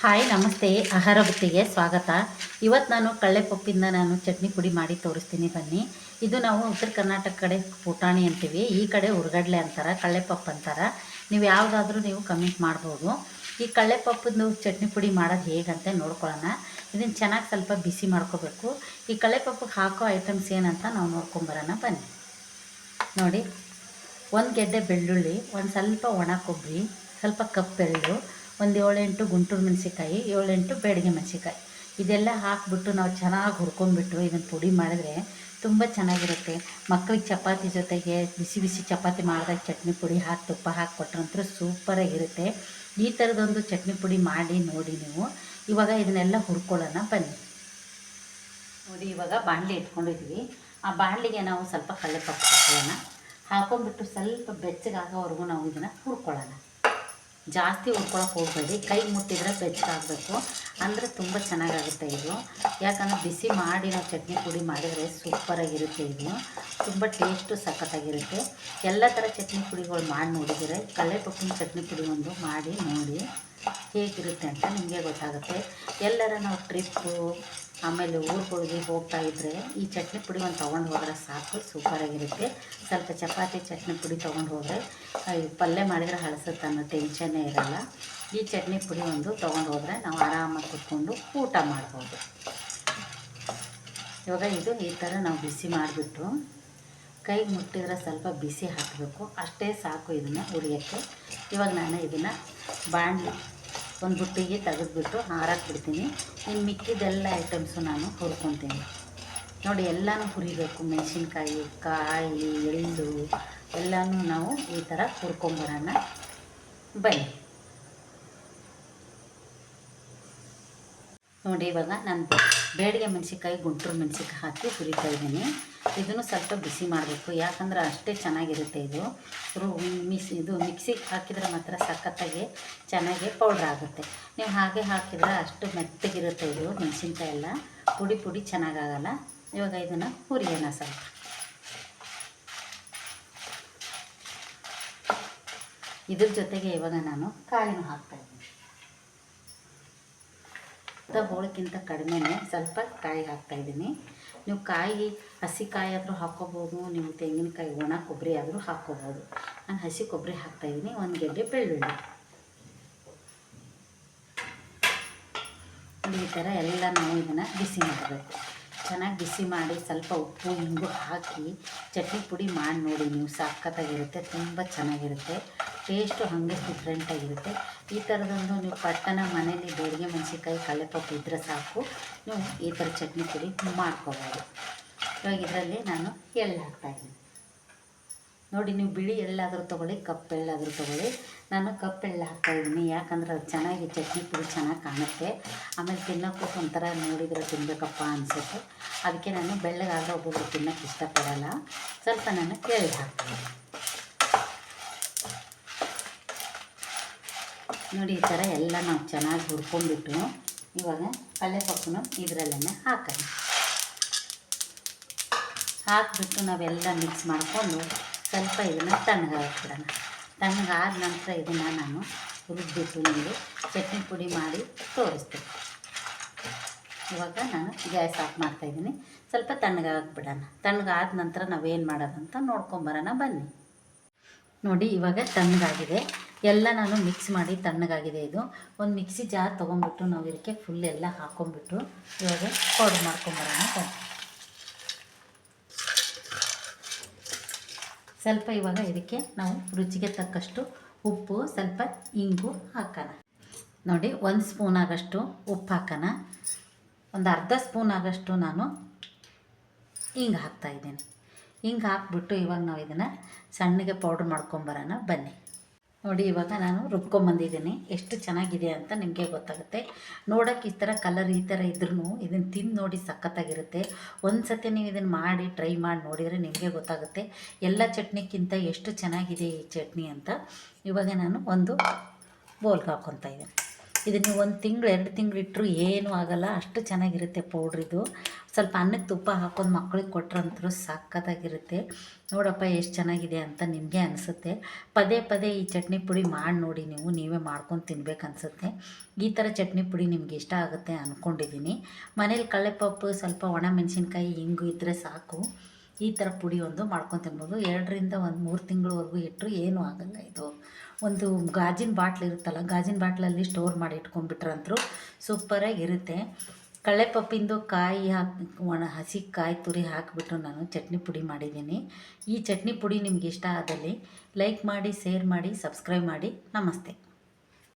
Hi, ನಮಸ್ತೆ. ಆಹಾರ ಬುತ್ತಿಗೆ ಸ್ವಾಗತ. ಇವತ್ತು ನಾನು ಕಳ್ಳೆಪಪ್ಪಿಂದ ನಾನು ಚಟ್ನಿ ಪುಡಿ ಮಾಡಿ ತೋರಿಸ್ತೀನಿ ಬನ್ನಿ. ಇದು ನಾವು ಉತ್ತರ ಕರ್ನಾಟಕ ಕಡೆ ಪುಟಾಣಿ ಅಂತೀವಿ. ಈ ಕಡೆ ಉರ್ಗಡ್ಲೆ ಅಂತಾರೆ, ಕಳ್ಳೆಪಪ್ಪು ಅಂತಾರೆ. ನೀವು ಯಾವುದಾದ್ರೂ ನೀವು ಕಮೆಂಟ್ ಮಾಡ್ಬೋದು. ಈ ಕಳ್ಳೆಪಪ್ಪದ್ದು ಚಟ್ನಿ ಪುಡಿ ಮಾಡೋದು ಹೇಗಂತ ನೋಡ್ಕೊಳ್ಳೋಣ. ಇದನ್ನು ಚೆನ್ನಾಗಿ ಸ್ವಲ್ಪ ಬಿಸಿ ಮಾಡ್ಕೋಬೇಕು. ಈ ಕಳ್ಳೆಪಪ್ಪಿಗೆ ಹಾಕೋ ಐಟಮ್ಸ್ ಏನಂತ ನಾವು ನೋಡ್ಕೊಂಬರೋಣ ಬನ್ನಿ. ನೋಡಿ, ಒಂದು ಗೆಡ್ಡೆ ಬೆಳ್ಳುಳ್ಳಿ, ಒಂದು ಸ್ವಲ್ಪ ಒಣ ಕೊಬ್ಬರಿ ಸ್ವಲ್ಪ ಕಪ್ಪೆಳ್ಳು ಒಂದು ಏಳೆಂಟು ಗುಂಟೂರು ಮೆಣಸಿಕಾಯಿ ಏಳೆಂಟು ಬೇಡಿಗೆ ಮೆಣಸಿಕಾಯಿ ಇದೆಲ್ಲ ಹಾಕ್ಬಿಟ್ಟು ನಾವು ಚೆನ್ನಾಗಿ ಹುರ್ಕೊಂಡ್ಬಿಟ್ಟು ಇದನ್ನು ಪುಡಿ ಮಾಡಿದ್ರೆ ತುಂಬ ಚೆನ್ನಾಗಿರುತ್ತೆ. ಮಕ್ಕಳಿಗೆ ಚಪಾತಿ ಜೊತೆಗೆ ಬಿಸಿ ಬಿಸಿ ಚಪಾತಿ ಮಾಡಿದಾಗ ಚಟ್ನಿ ಪುಡಿ ಹಾಕಿ, ತುಪ್ಪ ಹಾಕಿಕೊಟ್ರಂತೂ ಸೂಪರಾಗಿರುತ್ತೆ ಈ ಥರದೊಂದು ಚಟ್ನಿ ಪುಡಿ ಮಾಡಿ ನೋಡಿ ನೀವು. ಇವಾಗ ಇದನ್ನೆಲ್ಲ ಹುರ್ಕೊಳ್ಳೋಣ, ಬನ್ನಿ. ನೋಡಿ, ಇವಾಗ ಬಾಣಲಿ ಇಟ್ಕೊಂಡಿದ್ವಿ. ಆ ಬಾಣಲಿಗೆ ನಾವು ಸ್ವಲ್ಪ ಕಳ್ಳೆಪಪ್ಪು ಹಾಕೋಣ. ಹಾಕೊಂಡ್ಬಿಟ್ಟು ಸ್ವಲ್ಪ ಬೆಚ್ಚಗಾಗೋವರೆಗೂ ನಾವು ಇದನ್ನು ಹುರ್ಕೊಳ್ಳೋಣ. ಜಾಸ್ತಿ ಹುರ್ಕೊಳಕ್ಕೆ ಹೋಗಬೇಡಿ. ಕೈ ಮುಟ್ಟಿದ್ರೆ ಬೆಚ್ಚಗಾಗಬೇಕು ಅಂದರೆ ತುಂಬ ಚೆನ್ನಾಗಾಗುತ್ತೆ ಇದು. ಯಾಕಂದರೆ ಬಿಸಿ ಮಾಡಿ ನಾವು ಚಟ್ನಿ ಪುಡಿ ಮಾಡಿದರೆ ಸೂಪರಾಗಿರುತ್ತೆ ಇದು. ತುಂಬ ಟೇಸ್ಟು ಸಖತ್ತಾಗಿರುತ್ತೆ. ಎಲ್ಲ ಥರ ಚಟ್ನಿ ಪುಡಿಗಳು ಮಾಡಿ ನೋಡಿದರೆ ಕಳ್ಳೆಪಪ್ಪಿನ ಚಟ್ನಿ ಪುಡಿ ಒಂದು ಮಾಡಿ ನೋಡಿ ಹೇಗಿರುತ್ತೆ ಅಂತ ನಿಮಗೆ ಗೊತ್ತಾಗುತ್ತೆ. ಎಲ್ಲರ ನಾವು ಟ್ರಿಪ್ಪು ಆಮೇಲೆ ಊರುಗಳಿಗೆ ಹೋಗ್ತಾ ಇದ್ದರೆ ಈ ಚಟ್ನಿ ಪುಡಿ ಒಂದು ತೊಗೊಂಡು ಹೋದರೆ ಸಾಕು ಸೂಪರಾಗಿರುತ್ತೆ ಸ್ವಲ್ಪ ಚಪಾತಿ ಚಟ್ನಿ ಪುಡಿ ತೊಗೊಂಡು ಹೋದರೆ ಪಲ್ಯ ಮಾಡಿದರೆ ಹಳಸುತ್ತೆ ಅನ್ನೋ ಟೆನ್ಷನ್ನೇ ಇರಲ್ಲ. ಈ ಚಟ್ನಿ ಪುಡಿ ಒಂದು ತೊಗೊಂಡು ಹೋದರೆ ನಾವು ಆರಾಮಾಗಿ ಕುತ್ಕೊಂಡು ಊಟ ಮಾಡ್ಬೋದು. ಇವಾಗ ಇದು ಈ ಥರ ನಾವು ಬಿಸಿ ಮಾಡಿಬಿಟ್ಟು ಕೈಗೆ ಮುಟ್ಟಿದ್ರೆ ಸ್ವಲ್ಪ ಬಿಸಿ ಹಾಕಬೇಕು. ಅಷ್ಟೇ ಸಾಕು ಇದನ್ನು ಉರಿಯೋಕ್ಕೆ. ಇವಾಗ ನಾನು ಇದನ್ನು ಬಾಣಲಿ ಒಂದು ಬುಟ್ಟಿಗೆ ತೆಗೆದ್ಬಿಟ್ಟು ಬಿಡ್ತೀನಿ ಇನ್ನು ಮಿಕ್ಕಿದೆಲ್ಲ ಐಟಮ್ಸು ನಾನು ಹುರ್ಕೊತೀನಿ ನೋಡಿ, ಎಲ್ಲನೂ ಹುರಿಬೇಕು. ಮೆಣಸಿನ್ಕಾಯಿ, ಕಾಯಿ, ಎಳ್ಳು ಎಲ್ಲನೂ ನಾವು ಈ ಥರ ಹುರ್ಕೊಂಬರೋಣ. ಬನ್ನಿ. ನೋಡಿ, ಇವಾಗ ನಾನು ಬೇಡಿಗೆ ಮೆಣಸಿನ್ಕಾಯಿ, ಗುಂಟೂರು ಮೆಣಸಿನ್ಕಾಯಿ ಹಾಕಿ ಹುರಿತಾ ಇದ್ದೀನಿ. ಇದನ್ನು ಸ್ವಲ್ಪ ಬಿಸಿ ಮಾಡಬೇಕು. ಯಾಕಂದ್ರೆ ಅಷ್ಟೇ ಚೆನ್ನಾಗಿರುತ್ತೆ ಇದು. ರು, ಮಿಸ್, ಇದು ಮಿಕ್ಸಿಗೆ ಹಾಕಿದರೆ ಮಾತ್ರ ಸಖತ್ತಾಗಿ ಚೆನ್ನಾಗಿ ಪೌಡ್ರ್ ಆಗುತ್ತೆ. ನೀವು ಹಾಗೆ ಹಾಕಿದರೆ ಅಷ್ಟು ಮೆತ್ತಗಿರುತ್ತೆ ಇದು ಮೆಣಸಿನ್ಕಾಯಿ ಎಲ್ಲ ಪುಡಿ ಪುಡಿ ಚೆನ್ನಾಗಾಗಲ್ಲ. ಇವಾಗ ಇದನ್ನು ಹುರಿಯೋಣ ಸ್ವಲ್ಪ. ಇದ್ರ ಜೊತೆಗೆ ಇವಾಗ ನಾನು ಕಾಯಿನೂ ಹಾಕ್ತಾಯಿದ್ದೀನಿ ಅರ್ಧ ಹೋಳಕ್ಕಿಂತ ಕಡಿಮೆನೇ ಸ್ವಲ್ಪ ಕಾಯಿ ಹಾಕ್ತಾಯಿದ್ದೀನಿ ನೀವು ಕಾಯಿ ಹಸಿ ಕಾಯಿ ಆದರೂ ಹಾಕ್ಕೋಬೋದು, ನೀವು ತೆಂಗಿನಕಾಯಿ, ಒಣ ಕೊಬ್ಬರಿ ಆದರೂ ಹಾಕ್ಕೋಬೋದು. ನಾನು ಹಸಿ ಕೊಬ್ಬರಿ ಹಾಕ್ತಾಯಿದ್ದೀನಿ ಒಂದು ಗೆಡ್ಡೆ ಬೆಳ್ಳುಳ್ಳಿ. ಈ ಥರ ಎಲ್ಲ ನಾವು ಇದನ್ನು ಬಿಸಿ ಮಾಡಬೇಕು. ಚೆನ್ನಾಗಿ ಬಿಸಿ ಮಾಡಿ ಸ್ವಲ್ಪ ಉಪ್ಪು ಹಿಂಗು ಹಾಕಿ ಚಟ್ನಿ ಪುಡಿ ಮಾಡಿ ನೋಡಿ ನೀವು. ಸಖತ್ತಾಗಿರುತ್ತೆ ತುಂಬ ಚೆನ್ನಾಗಿರುತ್ತೆ. ಟೇಸ್ಟು ಹಾಗೆ ಡಿಫ್ರೆಂಟಾಗಿರುತ್ತೆ ಈ ಥರದೊಂದು ನೀವು ಪಟ್ಟಣ ಮನೇಲಿ ಬೇಡಿಗೆ ಮೆಣಸಿನ್ಕಾಯಿ, ಕಳ್ಳೆಪಪ್ಪು ಇದ್ದರೆ ಸಾಕು. ನೀವು ಈ ಥರ ಚಟ್ನಿ ಪುಡಿ ಮಾಡ್ಕೋಬೋದು. ಇವಾಗ ಇದರಲ್ಲಿ ನಾನು ಎಳ್ಳು ಹಾಕ್ತಾಯಿದ್ದೀನಿ ನೋಡಿ, ನೀವು ಬಿಳಿ ಎಳ್ಳಾದರೂ ತೊಗೊಳ್ಳಿ ಕಪ್ಪು ಎಳ್ಳಾದರೂ ತೊಗೊಳ್ಳಿ. ನಾನು ಕಪ್ಪು ಎಳ್ಳು ಹಾಕ್ತಾಯಿದ್ದೀನಿ ಯಾಕಂದ್ರೆ ಅದು ಚೆನ್ನಾಗಿ ಚಟ್ನಿ ಪುಡಿ ಚೆನ್ನಾಗಿ ಕಾಣುತ್ತೆ. ಆಮೇಲೆ ತಿನ್ನೋಕ್ಕೂ ಒಂಥರ ನೋಡಿದರೆ ತಿನ್ನಬೇಕಪ್ಪ ಅನಿಸುತ್ತೆ. ಅದಕ್ಕೆ ನಾನು ಬೆಳ್ಳಗಾದ ಒಬ್ಬೊಬ್ರು ತಿನ್ನೋಕ್ಕೆ ಇಷ್ಟಪಡಲ್ಲ. ಸ್ವಲ್ಪ ನಾನು ಕೇಳಿ ಹಾಕ್ತೀನಿ. ನೋಡಿ, ಈ ಥರ ಎಲ್ಲ ನಾವು ಚೆನ್ನಾಗಿ ಹುರ್ಕೊಂಡ್ಬಿಟ್ಟು ಇವಾಗ ಕಳ್ಳೆಪಪ್ಪನು ಇದರಲ್ಲೇ ಹಾಕೋಣ. ಹಾಕಿಬಿಟ್ಟು ನಾವೆಲ್ಲ ಮಿಕ್ಸ್ ಮಾಡಿಕೊಂಡು ಸ್ವಲ್ಪ ಇದನ್ನು ತಣ್ಣಗಾಕ್ಬಿಡೋಣ ತಣ್ಣಗಾದ ನಂತರ ಇದನ್ನು ನಾನು ಹುರಿದ್ಬಿಟ್ಟು ನಿಮಗೆ ಚಟ್ನಿ ಪುಡಿ ಮಾಡಿ ತೋರಿಸ್ತೀನಿ. ಇವಾಗ ನಾನು ಗ್ಯಾಸ್ ಆಫ್ ಮಾಡ್ತಾಯಿದ್ದೀನಿ ಸ್ವಲ್ಪ ತಣ್ಣಗಾಕ್ಬಿಡೋಣ ತಣ್ಣಗಾದ ನಂತರ ನಾವೇನು ಮಾಡೋದಂತ ನೋಡ್ಕೊಂಬರೋಣ ಬನ್ನಿ. ನೋಡಿ, ಇವಾಗ ತಣ್ಣಗಾಗಿದೆ. ಎಲ್ಲ ನಾನು ಮಿಕ್ಸ್ ಮಾಡಿ ತಣ್ಣಗಾಗಿದೆ ಇದು. ಒಂದು ಮಿಕ್ಸಿ ಜಾರ್ ತೊಗೊಂಬಿಟ್ಟು ನಾವು ಇದಕ್ಕೆ ಫುಲ್ ಎಲ್ಲ ಹಾಕೊಂಬಿಟ್ಟು ಇವಾಗ ಪೌಡ್ರ್ ಮಾಡ್ಕೊಂಬರೋಣ ಬನ್ನಿ. ಸ್ವಲ್ಪ ಇವಾಗ ಇದಕ್ಕೆ ನಾವು ರುಚಿಗೆ ತಕ್ಕಷ್ಟು ಉಪ್ಪು, ಸ್ವಲ್ಪ ಇಂಗು ಹಾಕೋಣ. ನೋಡಿ, ಒಂದು ಸ್ಪೂನ್ ಆಗಷ್ಟು ಉಪ್ಪು ಹಾಕೋಣ. ಒಂದು ಅರ್ಧ ಸ್ಪೂನ್ ಆಗಷ್ಟು ನಾನು ಹಿಂಗೆ ಹಾಕ್ತಾಯಿದ್ದೀನಿ ಹಿಂಗೆ ಹಾಕ್ಬಿಟ್ಟು ಇವಾಗ ನಾವು ಇದನ್ನು ಸಣ್ಣಗೆ ಪೌಡ್ರ್ ಮಾಡ್ಕೊಂಬರೋಣ ಬನ್ನಿ. ನೋಡಿ, ಇವಾಗ ನಾನು ರುಬ್ಕೊಂಬಂದಿದ್ದೀನಿ. ಎಷ್ಟು ಚೆನ್ನಾಗಿದೆ ಅಂತ ನಿಮಗೆ ಗೊತ್ತಾಗುತ್ತೆ. ನೋಡೋಕ್ಕೆ ಈ ಥರ ಕಲರ್ ಈ ಥರ ಇದ್ರೂ ಇದನ್ನು ತಿಂದು ನೋಡಿ ಸಖತ್ತಾಗಿರುತ್ತೆ. ಒಂದು ಸತಿ ನೀವು ಇದನ್ನು ಮಾಡಿ ಟ್ರೈ ಮಾಡಿ ನೋಡಿದರೆ ನಿಮಗೆ ಗೊತ್ತಾಗುತ್ತೆ ಎಲ್ಲ ಚಟ್ನಿಗಿಂತ ಎಷ್ಟು ಚೆನ್ನಾಗಿದೆ ಈ ಚಟ್ನಿ ಅಂತ. ಇವಾಗ ನಾನು ಒಂದು ಬೋಲ್ಗೆ ಹಾಕ್ಕೊತಾ ಇದ್ದೀನಿ. ಇದನ್ನು ಒಂದು ತಿಂಗಳು, ಎರಡು ತಿಂಗಳು ಇಟ್ಟರು ಏನೂ ಆಗಲ್ಲ. ಅಷ್ಟು ಚೆನ್ನಾಗಿರುತ್ತೆ ಪೌಡ್ರಿದು ಸ್ವಲ್ಪ ಅನ್ನಕ್ಕೆ ತುಪ್ಪ ಹಾಕೊಂಡು ಮಕ್ಕಳಿಗೆ ಕೊಟ್ರಂತರೂ ಸಕ್ಕತ್ತಾಗಿರುತ್ತೆ ನೋಡಪ್ಪ, ಎಷ್ಟು ಚೆನ್ನಾಗಿದೆ ಅಂತ ನಿಮಗೆ ಅನಿಸುತ್ತೆ. ಪದೇ ಪದೇ ಈ ಚಟ್ನಿ ಪುಡಿ ಮಾಡಿ ನೋಡಿ ನೀವು. ನೀವೇ ಮಾಡ್ಕೊಂಡು ತಿನ್ಬೇಕು ಅನಿಸುತ್ತೆ ಈ ಥರ ಚಟ್ನಿ ಪುಡಿ ನಿಮ್ಗೆ ಇಷ್ಟ ಆಗುತ್ತೆ ಅಂದ್ಕೊಂಡಿದ್ದೀನಿ ಮನೇಲಿ ಕಳ್ಳೆಪಪ್ಪು, ಸ್ವಲ್ಪ ಒಣ ಮೆಣಸಿನ್ಕಾಯಿ ಹಿಂಗು ಇದ್ದರೆ ಸಾಕು. ಈ ಥರ ಪುಡಿ ಒಂದು ಮಾಡ್ಕೊಂಡು ತಿನ್ಬೋದು. ಎರಡರಿಂದ ಒಂದು ಮೂರು ತಿಂಗಳವರೆಗೂ ಇಟ್ಟರು ಏನೂ ಆಗಲ್ಲ ಇದು. ಒಂದು ಗಾಜಿನ ಬಾಟ್ಲ್ ಇರುತ್ತಲ್ಲ, ಗಾಜಿನ ಬಾಟ್ಲಲ್ಲಿ ಸ್ಟೋರ್ ಮಾಡಿ ಇಟ್ಕೊಂಡ್ಬಿಟ್ರಂತರೂ. ಸೂಪರಾಗಿರುತ್ತೆ ಕಳೆ ಕಳ್ಳೆಪಪ್ಪಿಂದು ಕಾಯಿ ಹಾಕಿ, ಒಣ ಹಸಿ ಕಾಯಿ ತುರಿ ಹಾಕಿಬಿಟ್ಟು ನಾನು, ಚಟ್ನಿ ಪುಡಿ ಮಾಡಿದ್ದೀನಿ. ಈ ಚಟ್ನಿ ಪುಡಿ ನಿಮ್ಗೆ ಇಷ್ಟ ಆದಲ್ಲಿ ಲೈಕ್ ಮಾಡಿ ಶೇರ್ ಮಾಡಿ ಸಬ್ಸ್ಕ್ರೈಬ್ ಮಾಡಿ. ನಮಸ್ತೆ.